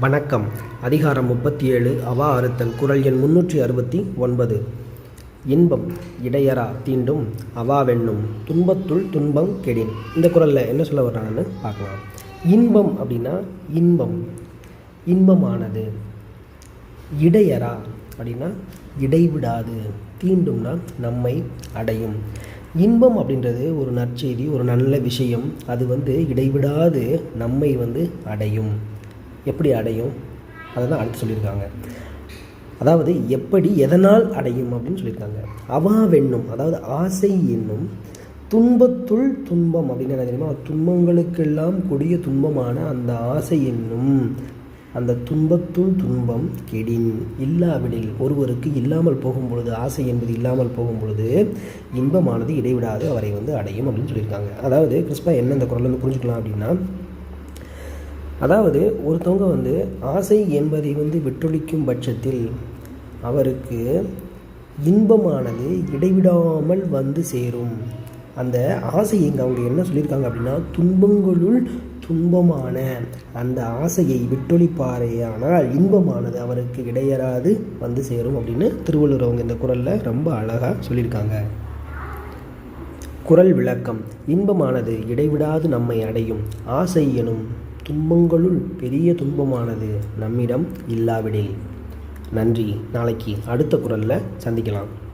வணக்கம். அதிகாரம் முப்பத்தி ஏழு அவா அறுத்தல் குரல் எண் முன்னூற்றி அறுபத்தி ஒன்பது. இன்பம் இடையரா தீண்டும் அவாவென்னும் துன்பத்துள் துன்பம் கெடின். இந்த குரலில் என்ன சொல்ல வர்றாங்கன்னு பார்க்கலாம். இன்பம் அப்படின்னா இன்பம். இன்பமானது. இடையரா அப்படின்னா இடைவிடாது. தீண்டும்னா நம்மை அடையும். இன்பம் அப்படின்றது ஒரு நற்செய்தி ஒரு நல்ல விஷயம். அது வந்து இடைவிடாது நம்மை வந்து அடையும். எப்படி அடையும்? அதை தான் அடுத்து சொல்லியிருக்காங்க. அதாவது எப்படி எதனால் அடையும் அப்படின்னு சொல்லியிருக்காங்க. அவா வெண்ணும் அதாவது ஆசை என்னும் துன்பத்துள் துன்பம் அப்படின்னு என்ன தெரியுமா? துன்பங்களுக்கெல்லாம் கொடிய துன்பமான அந்த ஆசை என்னும் அந்த துன்பத்துள் துன்பம் கெடின். இல்லாவிடில் ஒருவருக்கு இல்லாமல் போகும் பொழுது ஆசை என்பது இல்லாமல் போகும் பொழுது இன்பமானது இடைவிடாது அவரை வந்து அடையும் அப்படின்னு சொல்லியிருக்காங்க. அதாவது கிறிஸ்பா என்ன இந்த குரல் வந்து புரிஞ்சுக்கலாம் அப்படின்னா அதாவது ஒருத்தவங்க வந்து ஆசை என்பதை வந்து விட்டொழிக்கும் பட்சத்தில் அவருக்கு இன்பமானது இடைவிடாமல் வந்து சேரும். அந்த ஆசை இங்கே அவங்க என்ன சொல்லியிருக்காங்க அப்படின்னா துன்பங்களுள் துன்பமான அந்த ஆசையை விட்டொழிப்பாரேயானால் இன்பமானது அவருக்கு இடையறாது வந்து சேரும் அப்படின்னு திருவள்ளுவர் அவங்க இந்த குரலில் ரொம்ப அழகாக சொல்லியிருக்காங்க. குரல் விளக்கம் இன்பமானது இடைவிடாது நம்மை அடையும். ஆசை எனும் துன்பங்களுள் பெரிய துன்பமானது நம்மிடம் இல்லாவிடில். நன்றி. நாளைக்கு அடுத்த குரலில் சந்திக்கலாம்.